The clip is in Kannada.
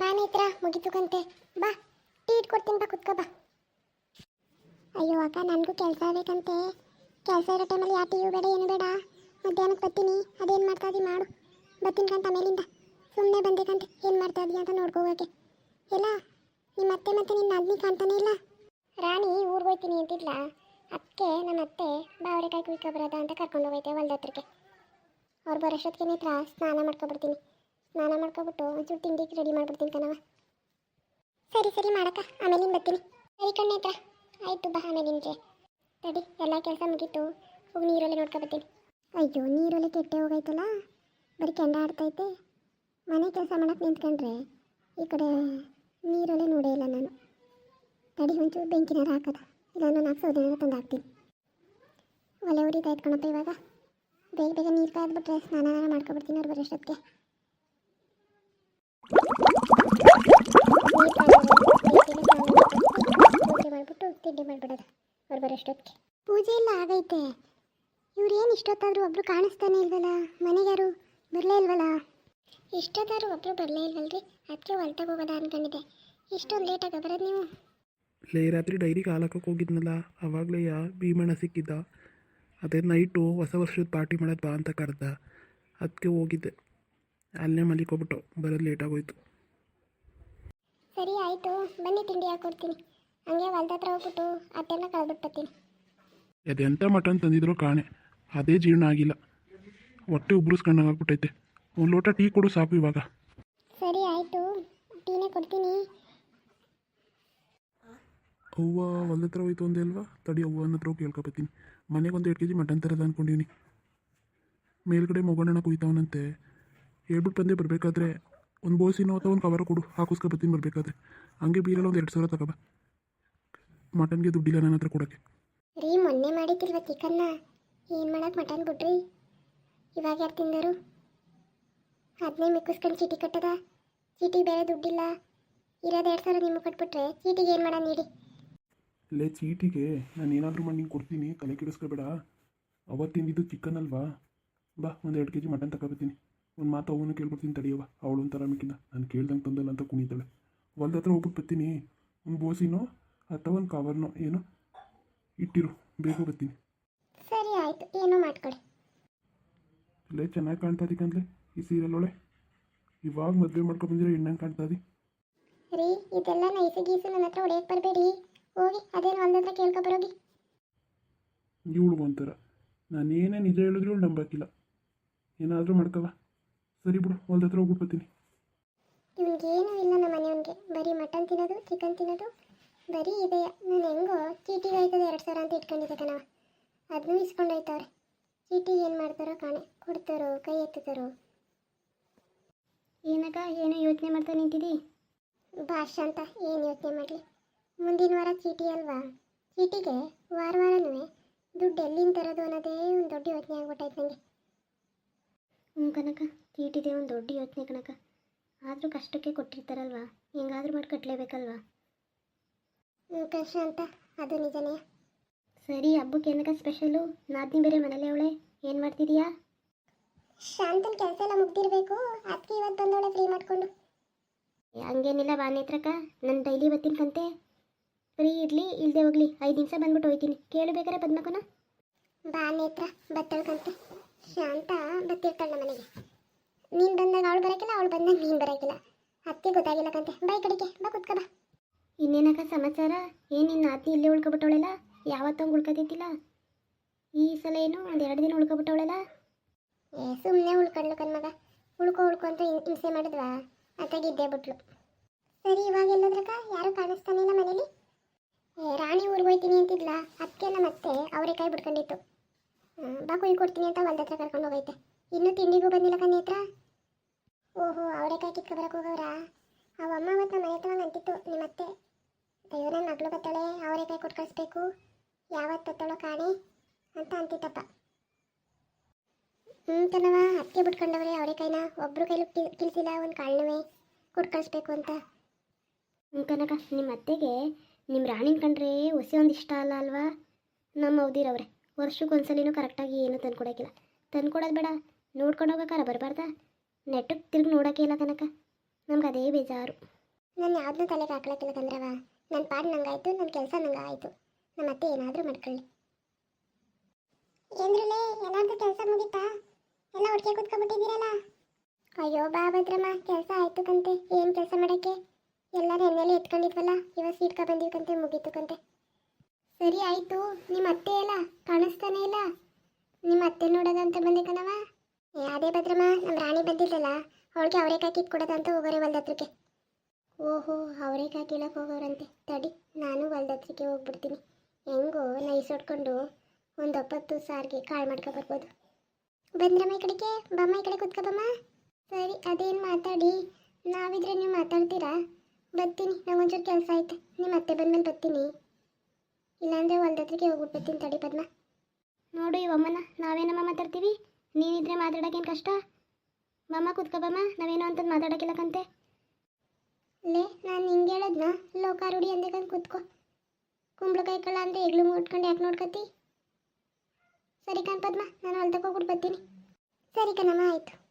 ಬಾ ನೇತ್ರ ಮುಗಿತು ಕಂತೆ ಬಾ, ಟೀ ಕೊಡ್ತೀನಿ ಬಾ, ಕುತ್ಕೋ ಬಾ. ಅಯ್ಯೋ ಅಕ್ಕ, ನನಗೂ ಕೆಲಸ ಆಗಬೇಕಂತೆ ಕೆಲಸ ಇರೋ ಟೈಮಲ್ಲಿ ಯಾವ ಟಿವಿ ಬೇಡ, ಏನು ಬೇಡ. ಮಧ್ಯಾಹ್ನಕ್ಕೆ ಬರ್ತೀನಿ. ಅದೇನು ಮಾಡ್ತಾ ಇದೀನಿ ಮಾಡು. ಬರ್ತೀನಿ ಕಂತ ಮೇಲಿಂದ ಸುಮ್ಮನೆ ಬಂದೇಕಂತೆ ಏನು ಮಾಡ್ತಾ ಇದೀಯ ಅಂತ ನೋಡ್ಕೋಗೋಕೆ ಇಲ್ಲ ನಿಮ್ಮ ಅತ್ತೆ ಮತ್ತೆ ನಿನ್ನ ಅದ್ನಿ ಕಾಣ್ತಾನೆ ಇಲ್ಲ? ರಾಣಿ, ಊರಿಗೆ ಹೋಗ್ತೀನಿ ಅಂತಿಲ್ಲ ಅದಕ್ಕೆ ನನ್ನ ಅತ್ತೆ ಬಾವರೆಕಾಯಿ ಕುಯ್ಕೊಬರೋದ ಅಂತ ಕರ್ಕೊಂಡು ಹೋಗೈತೆ, ಹೊಲ್ದ ಹತ್ರಕ್ಕೆ. ಅವ್ರು ಬರೋಷ್ಟೊತ್ತಿಗೆ ನೇತ್ರ ಸ್ನಾನ ಮಾಡ್ಕೊಬಿಡ್ತೀನಿ ಸ್ನಾನ ಮಾಡ್ಕೊಬಿಟ್ಟು ಒಂಚೂರು ತಿಂಡಿಗೆ ರೆಡಿ ಮಾಡ್ಬಿಡ್ತೀನಿ ಕಣವ ಸರಿ ಸರಿ ಮಾಡಕ್ಕ ಆಮೇಲಿಂದ ಬರ್ತೀನಿ. ಸರಿ ಕಣ್ಣೇತ್ರ ಆಯಿತು, ಬಾ ಆಮೇಲಿಂದ್ರೆ ತಡಿ, ಎಲ್ಲ ಕೆಲಸ ಮುಗೀತು. ಹೋಗಿ ನೀರಲ್ಲೇ ನೋಡ್ಕೊಬರ್ತೀನಿ ಅಯ್ಯೋ, ನೀರಲ್ಲೇ ಕೆಟ್ಟೆ ಹೋಗೈತಲ್ಲ ಬರೀ ಕೆಂಡ ಆಡ್ತೈತೆ. ಮನೆ ಕೆಲಸ ಮಾಡಕ್ಕೆ ನಿಂತ್ಕೊಂಡ್ರೆ ಈ ಕಡೆ ನೀರಲ್ಲೇ ನೋಡೇ ಇಲ್ಲ ನಾನು. ತಡಿ, ಒಂಚೂರು ಬೆಂಕಿನಾರ ಹಾಕೋದ. ಇಲ್ಲ ನಾನು ಹಾಕ್ಸೋದೇನಾರು ತಂದು ಹಾಕ್ತೀನಿ ಒಲೆ ಉರಿತಾ ಕಣಪ್ಪ ಇವಾಗ. ಬೇಗ ಬೇಗ ನೀರು ಕಾದ್ಬಿಟ್ರೆ ಸ್ನಾನ ಮಾಡ್ಕೊಬಿಡ್ತೀನಿ ಅವ್ರು ಬರೋಷ್ಟೊತ್ತಿಗೆ ಪೂಜೆ ಮಾಡಿಬಿಟ್ಟು ತಿಂಡಿ ಮಾಡಿಬಿಡೋದು. ಅವ್ರು ಬರೋಷ್ಟೊತ್ತಿಗೆ ಪೂಜೆ ಎಲ್ಲ ಆಗೈತೆ. ಇವ್ರು ಏನು ಇಷ್ಟೊತ್ತಾದರೂ ಒಬ್ರು ಕಾಣಿಸ್ತಾನೆ ಇಲ್ವಲ್ಲ? ಮನೆಗಾರು ಬರಲೇ ಇಲ್ವಲ್ಲ? ಇಷ್ಟೊತ್ತಾದ್ರು ಒಬ್ರು ಬರಲೇ ಇಲ್ವಲ್ರಿ? ಅದಕ್ಕೆ ಹೊಲ್ತಾಗ ಹೋಗೋದ ಅನ್ಕೊಂಡಿದ್ದೆ. ಇಷ್ಟೊಂದು ಲೇಟಾಗಿ ಬರೋದು ನೀವು? ಲೇ ರಾತ್ರಿ ಡೈರಿಗೆ ಹಾಲಕ್ಕೆ ಹೋಗಿದ್ನಲ್ಲ ಆವಾಗಲೇ ಯಾ ಭೀಮಣ್ಣ ಸಿಕ್ಕಿದ್ದ. ಅದೇ ನೈಟು ಹೊಸ ವರ್ಷದ ಪಾರ್ಟಿ ಮಾಡೋದು ಬಾ ಅಂತ ಕರೆದ. ಅದಕ್ಕೆ ಹೋಗಿದ್ದೆ. ಅಲ್ಲೇ ಮಲಿಕೋಬಿಟ್ಟು ಬರೋದು ಲೇಟಾಗೋಯ್ತು ಸರಿ ಆಯಿತು. ಬನ್ನಿ ತಿಂಡಿ ಹಾಕೊಡ್ತೀನಿ. ಹಂಗೆ ಹೊಲ್ದ ಹತ್ರ ಹೋಗ್ಬಿಟ್ಟು ಅದೆಲ್ಲ ಕಳ್ಬಿಟ್ಟು ಬರ್ತೀನಿ ಅದೆಂಥ ಮಟನ್ ತಂದಿದ್ರು ಕಾಣೆ. ಅದೇ ಜೀರ್ಣ ಆಗಿಲ್ಲ. ಹೊಟ್ಟೆ ಉಬ್ರಿಸ್ಕೊಂಡಂಗೆ ಆಗ್ಬಿಟ್ಟೈತೆ ಒಂದು ಲೋಟ ಟೀ ಕೊಡು ಸಾಕು ಇವಾಗ. ಸರಿ ಆಯಿತು. ಟೀನೇ ಕೊಡ್ತೀನಿ. ಅವ್ವ ಹೊಲ್ದ ಹತ್ರ ಹೋಯ್ತು ಒಂದೇ ಅಲ್ವಾ? ತಡಿ ಅವ್ವನ ಹತ್ರ ಹೋಗಿ ಕೇಳ್ಕೊಬತ್ತೀನಿ. ಮನೆಗೆ ಒಂದು ಎರಡು ಕೆ ಜಿ ಮಟನ್ ತರದ ಅಂದ್ಕೊಂಡಿವ್ನಿ ಮೇಲ್ಗಡೆ ಮೊಗಣ್ಣನ ಕುಯ್ತಾವನಂತೆ. ಹೇಳ್ಬಿಟ್ಟು ಬಂದೆ ಬರಬೇಕಾದ್ರೆ. ಒಂದು ಬೋಸಿನೋ ಅಥವಾ ಒಂದು ಕವರ್ ಕೊಡು ಹಾಕಿಸ್ಕೊಬತ್ತೀನಿ ಬರಬೇಕಾದ್ರೆ. ಹಂಗೆ ಬೀರಲ್ಲಿ ಒಂದು ಎರಡು ಸಾವಿರ ತಗೋಬ. ಮಟನ್ಗೆ ದುಡ್ಡಿಲ್ಲ ನನ್ನ ಹತ್ರ ಕೊಡಕ್ಕೆ. ರೀ ಮೊನ್ನೆ ಮಾಡಿದ್ದಿಲ್ವ ಚಿಕನ್ನ? ಏನು ಮಾಡೋಕೆ ಮಟನ್ ಬಿಡ್ರಿ? ಇವಾಗ ಯಾರು ತಿಂದರು? ಅದನ್ನೇ ಮಿಕ್ಕಿಸ್ಕೊಂಡು ಚೀಟಿ ಕಟ್ಟದ. ಚೀಟಿ ಬೇರೆ ದುಡ್ಡಿಲ್ಲ. ಇರೋದು ಎರಡು ಸಾವಿರ ನಿಮಗೆ ಕೊಟ್ಬಿಟ್ರೆ ಚೀಟಿಗೆ ಏನು ಮಾಡೋಣ ನೀಡಿ? ಲೇ ಚೀಟಿಗೆ ನಾನು ಏನಾದರೂ ಮಾಡಿ ನಿಂಗೆ ಕೊಡ್ತೀನಿ. ತಲೆ ಕೆಡಿಸ್ಕೋಬೇಡ. ಅವತ್ತಿಂದಿದ್ದು ಚಿಕನ್ ಅಲ್ವಾ? ಬಾ ಒಂದು ಎರಡು ಕೆ ಜಿ ಮಟನ್ ತಗೋಬತ್ತೀನಿ. ಒಂದು ಮಾತು ಅವನು ಕೇಳ್ಬಿಡ್ತೀನಿ ತಡಿಯವ ಅವಳು ಒಂಥರ ಮಿಕ್ಕಿಂದ ನಾನು ಕೇಳ್ದಂಗೆ ತಂದಲ್ಲ ಅಂತ ಕುಣಿತಾಳೆ. ಹೊಲ್ದ ಹತ್ರ ಹೋಗ್ಬಿಟ್ಟು ಬರ್ತೀನಿ. ಒಂದು ಬೋಸಿನೋ? ಅಥವಾ ಒಂದು ಕವರ್ನೋ ಏನೋ ಇಟ್ಟಿರು ಬೇಗ ಬರ್ತೀನಿ. ಸರಿ ಆಯಿತು ಏನೋ ಮಾಡ್ಕೊಳ್ಳಿ ಇಲ್ಲೇ ಚೆನ್ನಾಗಿ ಕಾಣ್ತಾ ಕಂದ್ಲೆ ಈ ಸೀರಿಯಲ್ ಒಳೆ ಇವಾಗ ಮದುವೆ ಮಾಡ್ಕೊ ಬಂದಿರೋ ಹೆಣ್ಣಂಗೆ ಕಾಣ್ತಾ ರೀ ಇದೆಲ್ಲ ನೈಸು ಗೀಸು ನನ್ನ ಹತ್ರ ಹೊಡೆಯಕ್ಕೆ ಬರಬೇಡಿ. ಹೋಗಿ ಅದೇನು ಒಂದ್ ಹತ್ರ ಕೇಳ್ಕೊಬರೋಗಿ ಇವಳು ಒಂಥರ. ನಾನು ಏನೇ ನಿಜ ಹೇಳಿದ್ರು ಇವಳು ನಂಬಕ್ಕಿಲ್ಲ. ಏನಾದರೂ ಮಾಡ್ಕವ ಸರಿ ಬಿಡು ಹೊಲ್ದ ಹತ್ರ ಹೋಗ್ಬಿಟ್ಟು ಬರ್ತೀನಿ. ಏನೂ ಇಲ್ಲ ನಮ್ಮ ಮನೆಯವನಿಗೆ. ಬರೀ ಮಟನ್ ತಿನ್ನೋದು ಚಿಕನ್ ತಿನ್ನೋದು ಬರೀ ಇದೆ. ನಾನು ಹೆಂಗೋ ಚೀಟಿಗೆ ಆಯ್ತದೆ ಎರಡು ಸಾವಿರ ಅಂತ ಇಟ್ಕೊಂಡಿದ್ದೆ ಕಣವ ಅದನ್ನು ಇಸ್ಕೊಂಡೋಯ್ತವ್ರೆ ಚೀಟಿಗೆ ಏನು ಮಾಡ್ತಾರೋ ಕಾಣೆ. ಕೊಡ್ತಾರೋ ಕೈ ಎತ್ತುತ್ತಾರೋ. ಏನಕ್ಕ ಏನೋ ಯೋಚನೆ ಮಾಡ್ತಾ ನಿಂತಿದ್ದಿ ಭಾಷಾ ಅಂತ ಏನು ಯೋಚನೆ ಮಾಡಲಿ. ಮುಂದಿನ ವಾರ ಚೀಟಿ ಅಲ್ವಾ? ಚೀಟಿಗೆ ವಾರ ವಾರನೂ ದುಡ್ಡು ಎಲ್ಲಿಂದ ತರೋದು ಅನ್ನೋದೇ ಒಂದು ದೊಡ್ಡ ಯೋಚನೆ ಆಗ್ಬಿಟ್ಟೈತೆ ನನಗೆ ಹ್ಞೂ ಕನಕ ಚೀಟಿದೆ ಒಂದು ದೊಡ್ಡ ಯೋಚನೆ ಕನಕ ಆದರೂ ಕಷ್ಟಕ್ಕೆ ಕೊಟ್ಟಿರ್ತಾರಲ್ವಾ? ಹೆಂಗಾದ್ರೂ ಮಾಡಿ ಕಟ್ಟಲೇಬೇಕಲ್ವಾ ಕಷ್ಟ ಅಂತ. ಅದು ನಿಜನೇ. ಸರಿ ಹಬ್ಬಕ್ಕೆ ಏನಕ್ಕ ಸ್ಪೆಷಲು ನಾದಿನಿ ಬೇರೆ ಮನೇಲೆ ಅವಳೆ. ಏನು ಮಾಡ್ತಿದೀಯಾ? ಶಾಂತನ ಕೆಲಸ ಎಲ್ಲ ಮುಗ್ದಿರ್ಬೇಕು. ಅದಕ್ಕೆ ಇವತ್ತು ಬಂದವಳೆ ಫ್ರೀ ಮಾಡ್ಕೊಂಡು. ಹಂಗೇನಿಲ್ಲ ಬಾನೇತ್ರಕ್ಕ ನಾನು ಡೈಲಿ ಬರ್ತೀನಿ ಕಂತೆ. ಫ್ರೀ ಇರಲಿ ಇಲ್ಲದೆ ಹೋಗ್ಲಿ. ಐದು ನಿಮಿಷ ಬಂದ್ಬಿಟ್ಟು ಹೋಗ್ತೀನಿ ಕೇಳಬೇಕಾರೆ ಪದ್ಮಕನ? ಬಾ ನೇತ್ರ ಬತ್ತಳ್ಕಂತೆ ಶಾಂತ ಬತ್ತಿರ್ತಾಳ ಮನೆಗೆ. ನೀನು ಬಂದಾಗ ಅವಳು ಬರೋಕ್ಕಿಲ್ಲ ಅವಳು ಬಂದಾಗ ನೀನು ಬರೋಕ್ಕಿಲ್ಲ ಅದಕ್ಕೆ ಗೊತ್ತಾಗಿಲ್ಲ ಕಂತೆ. ಬೈ ಕಡೆಗೆ. ಬಾ ಕುತ್ಕ ಬಾ. ಇನ್ನೇನಕ್ಕ ಸಮಾಚಾರ? ಏನು ನಿನ್ನ ಆತಿ ಇಲ್ಲೇ ಉಳ್ಕೊಬಿಟ್ಟವಳೆಲ್ಲ? ಯಾವತ್ತಂಗೆ ಉಳ್ಕೊತಿದ್ದಿಲ್ಲ? ಈ ಸಲ ಏನು? ಒಂದು ಎರಡು ದಿನ ಉಳ್ಕೊಬಿಟ್ಟವಳೆಲ್ಲ? ಏ ಸುಮ್ಮನೆ ಉಳ್ಕೊಂಡ್ಲು ಕನ್ಮಗ ಉಳ್ಕೊ ಉಳ್ಕೊ ಅಂತ ಹಿಂಸೆ ಮಾಡಿದ್ವಾ? ಅತ್ತಾಗಿದ್ದೇ ಬಿಟ್ಲು. ಸರಿ, ಇವಾಗ ಎಲ್ಲದ್ರಕ್ಕ? ಯಾರು ಕಾಣಿಸ್ತಾನೆ ಇಲ್ಲ ಮನೇಲಿ? ಏ, ರಾಣಿ ಊರಿಗೆ ಹೋಯ್ತೀನಿ ಅಂತಿದ್ಲ. ಅದಕ್ಕೆಲ್ಲ ನಮ್ಮ ಅತ್ತೆ ಅವರೆಕಾಯಿ ಬಿಡ್ಕೊಂಡಿತ್ತು ಬಾ ಕುಯ್ ಕೊಡ್ತೀನಿ ಅಂತ ಹೊಲ್ದ ಹತ್ರ ಕರ್ಕೊಂಡು ಹೋಗೈತೆ. ಇನ್ನೂ ತಿಂಡಿಗೂ ಬಂದಿಲ್ಲ ಹತ್ರ ಓಹೋ ಅವರೆಕಾಯಿ ಕಿತ್ಕೊಬರಕ್ಕೆ ಹೋಗವ್ರಾ? ಅವಮ್ಮ ಅವತ್ತು ನಮ್ಮ ಮನೆ ಹತ್ರ ಅಂತಿತ್ತು, ನಿಮ್ಮ ಅತ್ತೆ ಅಯ್ಯೋ ನನ್ನ ಮಗಳು ಬತ್ತಾಳೆ ಕೈ ಕೊಟ್ಟು ಕಳಿಸ್ಬೇಕು, ಯಾವತ್ತು ತತ್ತಳೋ ಕಾಣಿ ಅಂತ ಅಂತಿತ್ತಪ್ಪ. ಹ್ಞೂ ತನವ ಅತ್ತೆ ಬಿಟ್ಕೊಂಡವ್ರೆ ಕೈನ ಒಬ್ರು ಕೈಲೂ ಕಿಲ್ಸಿಲ್ಲ ಒಂದು ಕಾಳನವೇ ಕೊಟ್ಟು ಕಳಿಸ್ಬೇಕು ಅಂತ. ಹ್ಞೂ ಕನಕ ನಿಮ್ಮ ಅತ್ತೆಗೆ ನಿಮ್ಮ ರಾಣಿನ ಕಂಡ್ರೆ ಹೊಸ ಒಂದು ಇಷ್ಟ ಅಲ್ಲ ಅಲ್ವಾ? ನಮ್ಮ ಅವಧಿರವ್ರೆ ವರ್ಷಕ್ಕೆ ಒಂದ್ಸಲಿನೂ ಕರೆಕ್ಟಾಗಿ ಏನೂ ತಂದ್ಕೊಡೋಕ್ಕಿಲ್ಲ. ತಂದ್ಕೊಡೋದು ಬೇಡ, ನೋಡ್ಕೊಂಡು ಹೋಗೋಕಾರ ಬರಬಾರ್ದಾ? ನೆಟ್ಟಗೆ ತಿರುಗಿ ನೋಡೋಕೆ ಇಲ್ಲ ಕನಕ ನಮ್ಗೆ ಅದೇ ಬೇಜಾರು. ನಾನು ಯಾವ್ದನ್ನೂ ತಲೆಗೆ ಹಾಕ್ಲಕ್ಕಿಲ್ಲ ಕಂದ್ರವ ನನ್ನ ಪಾಡು ನಂಗಾಯ್ತು ನನ್ನ ಕೆಲಸ ನಂಗೆ ಆಯಿತು ನಮ್ಮ ಅತ್ತೆ ಏನಾದರೂ ಮಾಡ್ಕೊಳ್ಳಿ. ಏನ್ರಲ್ಲೇ ಏನಾದರೂ ಕೆಲಸ ಮುಗೀತಾ? ಎಲ್ಲ ಒಟ್ಟಿಗೆ ಕೂತ್ಕೊಂಡ್ಬಿಟ್ಟಿದ್ದೀರಲ್ಲ? ಅಯ್ಯೋ ಬಾ ಭದ್ರಮ್ಮ ಕೆಲಸ ಆಯ್ತು ಕಂತೆ. ಏನು ಕೆಲಸ ಮಾಡೋಕ್ಕೆ? ಎಲ್ಲರೂ ಎಣ್ಣೆಲೆ ಎತ್ಕೊಂಡಿದ್ವಲ್ಲ ಇವಾಗ ಸೀಟ್ಕ ಬಂದಿವಿ ಕಂತೆ ಮುಗೀತು ಕಂತೆ. ಸರಿ ಆಯಿತು ನಿಮ್ಮ ಅತ್ತೆ ಎಲ್ಲ ಕಾಣಿಸ್ತಾನೆ ಇಲ್ಲ? ನಿಮ್ಮ ಅತ್ತೆ ನೋಡೋದಂತ ಬಂದೆ ಕಣವ ಏ, ಅದೇ ಭದ್ರಮ್ಮ ನಮ್ಮ ರಾಣಿ ಬಂದಿದ್ದಲ್ಲ ಅವಳಿಗೆ ಅವರೇಕಾಯಿ ಕಿತ್ ಕೊಡೋದಂತ ಹೋಗೋರೆ ಹೊಲ್ದತ್ರಕ್ಕೆ ಓಹೋ, ಅವರೇಕಾಯಿ ಕೀಳಕ್ಕೆ ಹೋಗೋರಂತೆ. ತಡಿ, ನಾನು ಹೊಲ್ದತ್ರಕ್ಕೆ ಹೋಗ್ಬಿಡ್ತೀನಿ. ಹೆಂಗೋ, ನೈಸ್ ಹೊಡ್ಕೊಂಡು ಒಂದು ಒಪ್ಪತ್ತು ಸಾರಿಗೆ ಕಾಳು ಮಾಡ್ಕೊ ಬರ್ಬೋದು. ಬಂದ್ರಮ್ಮ ಈ ಕಡೆಗೆ? ಬಮ್ಮ ಈ ಕಡೆ ಕುತ್ಕೊಬಮ್ಮ ಸರಿ, ಅದೇನು ಮಾತಾಡಿ? ನಾವಿದ್ರೆ ನೀವು ಮಾತಾಡ್ತೀರಾ? ಬರ್ತೀನಿ ನಂಗೊಂಚೂರು ಕೆಲಸ ಆಯ್ತು ನಿಮ್ಮ ಅತ್ತೆ ಬಂದ್ಮೇಲೆ ಬರ್ತೀನಿ. ಇಲ್ಲಾಂದ್ರೆ ಹೊಲ್ದತ್ರಕ್ಕೆ ಹೋಗ್ಬಿಟ್ಬಿಡ್ತೀನಿ ತಡಿ ಪದ್ಮ. ನೋಡು ಇವಮ್ಮನ ನಾವೇನಮ್ಮ ಮಾತಾಡ್ತೀವಿ? ನೀನಿದ್ರೆ ಮಾತಾಡೋಕ್ಕೇನು ಕಷ್ಟ? ಬಮ್ಮ ಕುತ್ಕೊ ಬಾಮ್ಮ ನಾವೇನೋ ಅಂತಂದು ಮಾತಾಡೋಕ್ಕಿಲ್ಲ ಕಂತೆ. ಲೇ, ನಾನು ಹಿಂಗೆ ಹೇಳದ್ನ? ಲೋಕಾರೂಢಿ ಅಂದೇಕಂದು ಕೂತ್ಕೋ. ಕುಂಬಳಕಾಯಿ ಕಳ್ಳ ಅಂತ ಎಗ್ಲು ಮುಟ್ಕೊಂಡು ಯಾಕೆ ನೋಡ್ಕತ್ತಿ? ಸರಿ ಕಣ್ ಪದ್ಮ, ನಾನು ಹೊಲ್ದಕ್ಕೆ ಹೋಗ್ಬಿಟ್ಟು ಬರ್ತೀನಿ. ಸರಿ ಕಣಮ್ಮ, ಆಯಿತು.